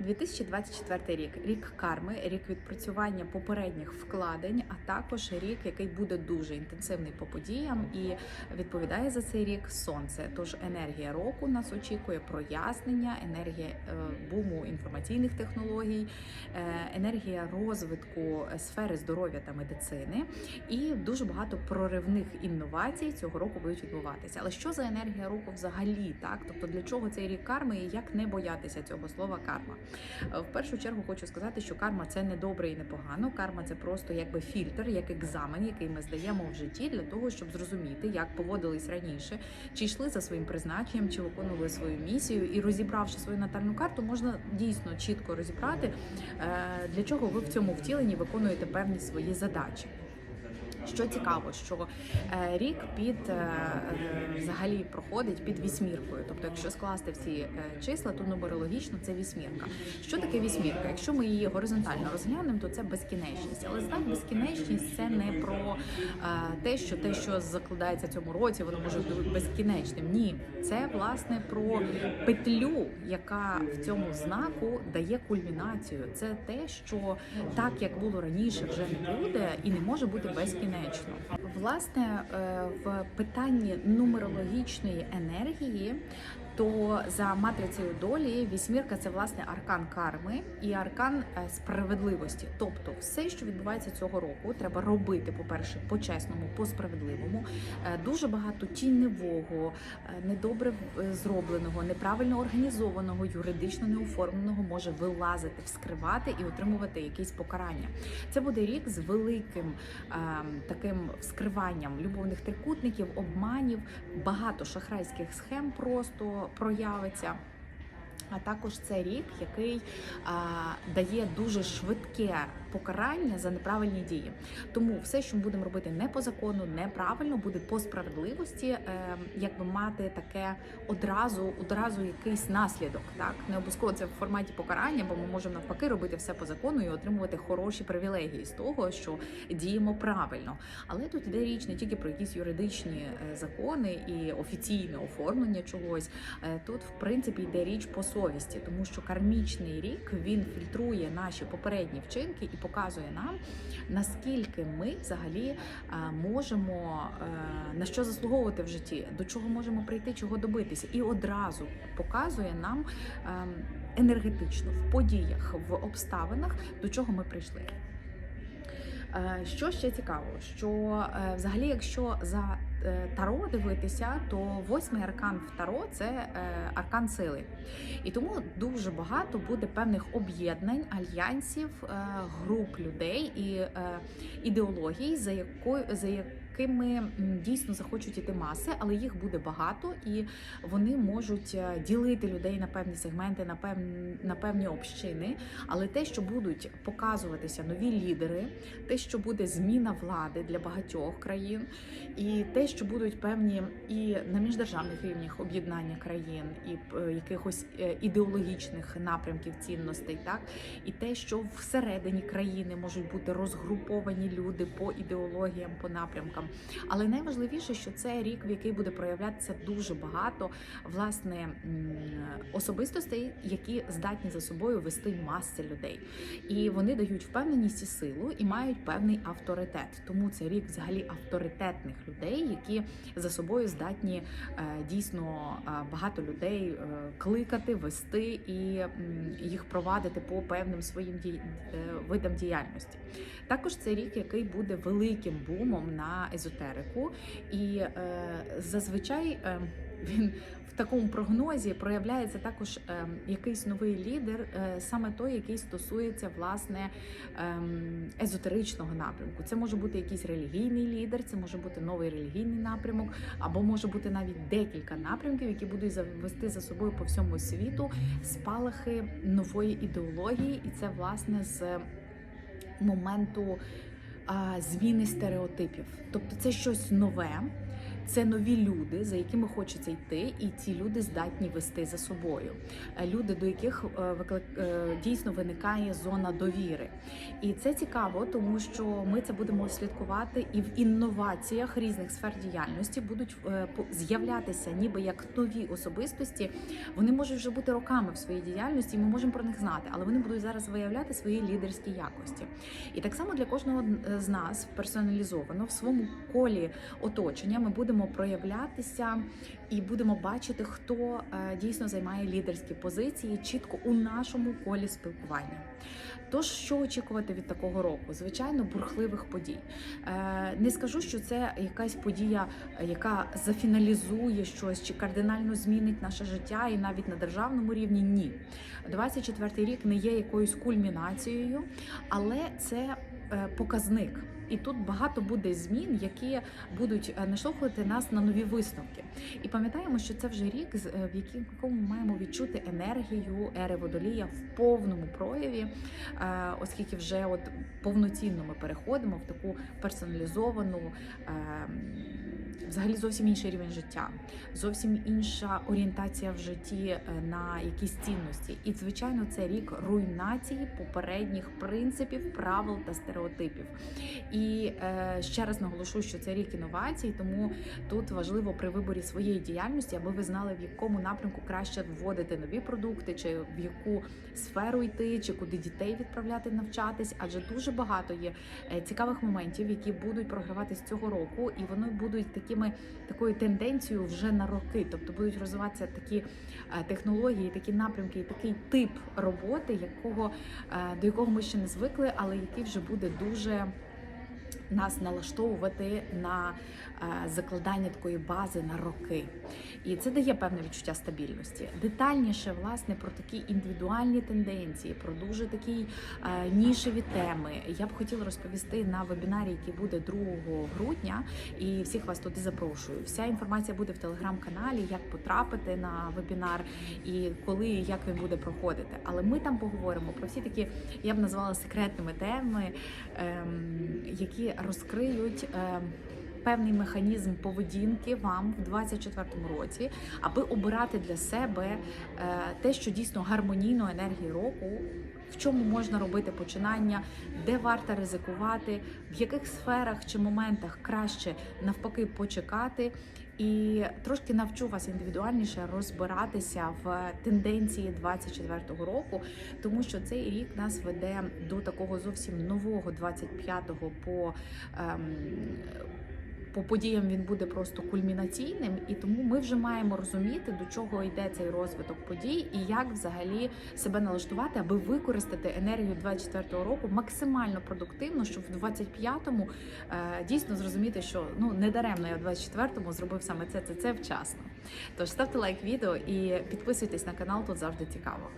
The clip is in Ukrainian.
2024 рік рік карми, рік відпрацювання попередніх вкладень, а також рік, який буде дуже інтенсивний по подіям, і відповідає за цей рік сонце. Тож енергія року нас очікує прояснення, енергія е, буму інформаційних технологій, е, енергія розвитку сфери здоров'я та медицини, і дуже багато проривних інновацій цього року будуть відбуватися. Але що за енергія року взагалі? Так, тобто для чого цей рік карми і як не боятися цього слова карма? Е, В першу чергу хочу сказати, що карма це не добре і не погано. Карма це просто якби фільтр, як екзамен, який ми здаємо в житті для того, щоб зрозуміти, як поводились раніше, чи йшли за своїм призначенням, чи виконували свою місію. І розібравши свою натальну карту, можна дійсно чітко розібрати, е, для чого ви в цьому втіленні виконуєте певні свої задачі. Що цікаво, що е, рік під е, е, взагалі проходить під вісьміркою. Тобто, якщо скласти всі числа, то нумерологічно це вісьмірка. Що таке вісьмірка? Якщо ми її горизонтально розглянемо, то це безкінечність. Але знак безкінечність це не про те, що те, що закладається в цьому році, воно може бути безкінечним. Ні, це власне про петлю, яка в цьому знаку дає кульмінацію. Це те, що так як було раніше, вже не буде і не може бути безкінечно. Власне, е, в питанні нумерологічної енергії. То за матрицею долі вісьмірка це власне аркан карми і аркан е, справедливості. Тобто, все, що відбувається цього року, треба робити, по-перше, по-чесному, по-справедливому. Е, Дуже багато тіньового, е, недобре зробленого, неправильно організованого, юридично неоформленого може вилазити, вскривати і отримувати якісь покарання. Це буде рік з великим таким вскриванням любовних трикутників, обманів, багато шахрайських схем просто проявиться. А також це рік, який а, дає дуже швидке покарання за неправильні дії. Тому все, що ми будемо робити не по закону, неправильно, буде по справедливості, е, якби мати таке одразу, одразу якийсь наслідок. Так не обов'язково це в форматі покарання, бо ми можемо навпаки робити все по закону і отримувати хороші привілегії з того, що діємо правильно. Але тут іде річ не тільки про якісь юридичні е, закони і офіційне оформлення чогось. Е, Тут, в принципі, йде річ по совісті, тому що кармічний рік він фільтрує наші попередні вчинки і показує нам, наскільки ми взагалі е, можемо е, на що заслуговувати в житті, до чого можемо прийти, чого добитися, і одразу показує нам ем, енергетично в подіях, в обставинах, до чого ми прийшли. Е, Що ще цікаво, що взагалі, якщо за таро дивитися, то восьмий аркан в таро це е, аркан сили. І тому дуже багато буде певних об'єднань, альянсів, е, груп людей і е, ідеологій, за якою за якими дійсно захочуть іти маси, але їх буде багато, і вони можуть е, ділити людей на певні сегменти, на певні, на певні общини. Але те, що будуть показуватися нові лідери, те, що буде зміна влади для багатьох країн, і те, що будуть певні і на міждержавних рівнях об'єднання країн, і е, якихось е, ідеологічних напрямків цінностей, так і те, що всередині країни можуть бути розгруповані люди по ідеологіям, по напрямкам. Але найважливіше, що це рік, в який буде проявлятися дуже багато власне особистостей, які здатні за собою вести маси людей, і вони дають впевненість і силу і мають певний авторитет. Тому це рік взагалі авторитетних людей, які за собою здатні е, дійсно е, багато людей е, кликати, вести і їх провадити по певним своїм е, видам діяльності. Також це рік, який буде великим бумом на езотерику, і е, зазвичай е, він в такому прогнозі проявляється також е, якийсь новий лідер, е, саме той, який стосується власне ем, езотеричного напрямку. Це може бути якийсь релігійний лідер, це може бути новий релігійний напрямок, або може бути навіть декілька напрямків, які будуть завести за собою по всьому світу спалахи нової ідеології, і це власне з моменту зміни стереотипів. Тобто це щось нове, це нові люди, за якими хочеться йти, і ці люди здатні вести за собою. Е, Люди, до яких е, виклик е, дійсно виникає зона довіри. І це цікаво, тому що ми це будемо слідкувати і в інноваціях різних сфер діяльності будуть з'являтися ніби як нові особистості. Вони можуть вже бути роками в своїй діяльності, і ми можемо про них знати, але вони будуть зараз виявляти свої лідерські якості. І так само для кожного з нас персоналізовано в своєму колі оточення ми будемо проявлятися і будемо бачити, хто е, дійсно займає лідерські позиції чітко у нашому колі спілкування. Тож, що очікувати від такого року? Звичайно, бурхливих подій. Е, Не скажу, що це якась подія, яка зафіналізує щось чи кардинально змінить наше життя, і навіть на державному рівні ні. 24-й рік не є якоюсь кульмінацією, але це е, показник. І тут багато буде змін, які будуть е, наштовхувати нас на нові висновки. І пам'ятаємо, що це вже рік, е, в якому ми маємо відчути енергію ери водолія в повному прояві, е, оскільки вже от повноцінно ми переходимо в таку персоналізовану, взагалі зовсім інший рівень життя, зовсім інша орієнтація в житті на якісь цінності. І звичайно, це рік руйнації попередніх принципів, правил та стереотипів. І е, ще раз наголошу, що це рік інновацій, тому тут важливо при виборі своєї діяльності, аби ви знали, в якому напрямку краще вводити нові продукти, чи в яку сферу йти, чи куди дітей відправляти навчатись. Адже дуже багато є е, цікавих моментів, які будуть програватись цього року, і вони будуть такими такою тенденцією вже на роки. Тобто будуть розвиватися такі е, технології, такі напрямки, і такий тип роботи, якого до якого ми ще не звикли, але який вже буде дуже нас налаштовувати на е, закладання такої бази на роки. І це дає певне відчуття стабільності. Детальніше, власне, про такі індивідуальні тенденції, про дуже такі е, нішеві теми. Я б хотіла розповісти на вебінарі, який буде 2 грудня, і всіх вас туди запрошую. Вся інформація буде в телеграм-каналі, як потрапити на вебінар і коли і як він буде проходити. Але ми там поговоримо про всі такі, я б назвала секретними теми, ем, які розкриють. ем, Певний механізм поведінки вам в 24-му році, аби обирати для себе е, те, що дійсно гармонійно енергії року, в чому можна робити починання, де варто ризикувати, в яких сферах чи моментах краще навпаки почекати. І трошки навчу вас індивідуальніше розбиратися в тенденції 24-го року, тому що цей рік нас веде до такого зовсім нового 25-го по. Ем, по подіям він буде просто кульмінаційним, і тому ми вже маємо розуміти, до чого йде цей розвиток подій, і як взагалі себе налаштувати, аби використати енергію 24-го року максимально продуктивно, щоб в 25-му е, дійсно зрозуміти, що ну не даремно я в 24-му зробив саме це, це, це вчасно. Тож ставте лайк відео і підписуйтесь на канал, тут завжди цікаво.